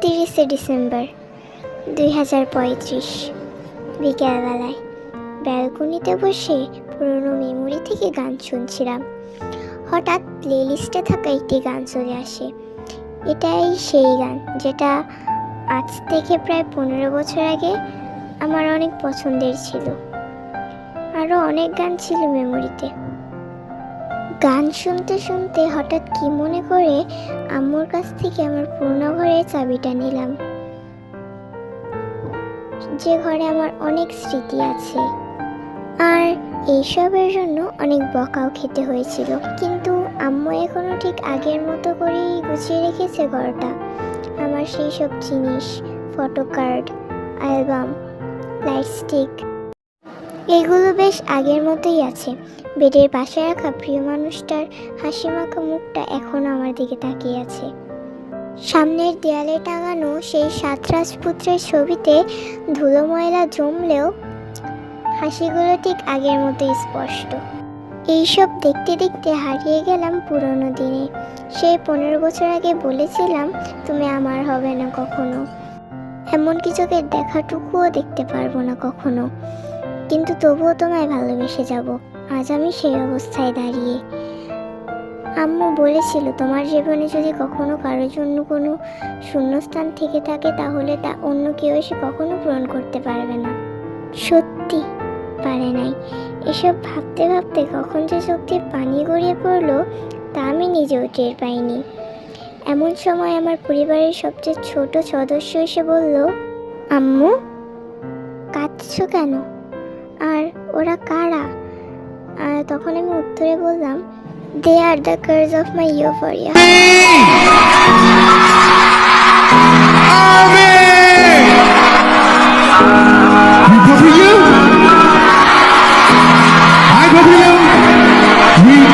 তিরিশে ডিসেম্বর দুই হাজার পঁয়ত্রিশ বিকেলবেলায় ব্যালকনিতে বসে পুরনো মেমোরি থেকে গান শুনছিলাম। হঠাৎ প্লেলিস্টে থাকা একটি গান চলে আসে। এটাই সেই গান যেটা আজ থেকে প্রায় পনেরো বছর আগে আমার অনেক পছন্দের ছিল। আরও অনেক গান ছিল মেমোরিতে। গান শুনতে শুনতে হঠাৎ কি মনে করে আম্মুর কাছ থেকে আমার পুরনো ঘরের চাবিটা নিলাম। যে ঘরে আমার অনেক স্মৃতি আছে। আর এইসবের জন্য অনেক বকাও খেতে হয়েছিল। কিন্তু আম্মু এখনও ঠিক আগের মতো করেই গুছিয়ে রেখেছে ঘরটা। আমার সেই সব জিনিস, photo card, album light stick এগুলো বেশ আগের মতোই আছে। বেডের পাশে রাখা প্রিয় মানুষটার হাসি মাখা মুখটা এখনও আমার দিকে তাকিয়ে আছে। সামনের দেয়ালে টাঙানো সেই সাত রাজপুত্রের ছবিতে ধুলো ময়লা জমলেও হাসিগুলো ঠিক আগের মতোই স্পষ্ট। এইসব দেখতে দেখতে হারিয়ে গেলাম পুরনো দিনে। সেই পনেরো বছর আগে বলেছিলাম, তুমি আমার হবে না কখনো। এমন কিছুকে দেখাটুকুও দেখতে পারব না কখনো। কিন্তু তবুও তোমায় ভালোবেসে যাব। আজ আমি সেই অবস্থায় দাঁড়িয়ে। আম্মু বলেছিল, তোমার জীবনে যদি কখনো কারোর জন্য কোনো শূন্যস্থান থেকে থাকে, তাহলে তা অন্য কেউ এসে কখনো পূরণ করতে পারবে না। সত্যি? পারে নাই। এসব ভাবতে ভাবতে কখন যে দিয়ে পানি গড়িয়ে পড়ল, তা আমি নিজেও টের পাইনি। এমন সময় আমার পরিবারের সবচেয়ে ছোট সদস্য এসে বলল, আম্মু, কাঁদছো কেন? আর ওরা কারা? আর তখন আমি উত্তরে বললাম they are the curse of my euphoria We.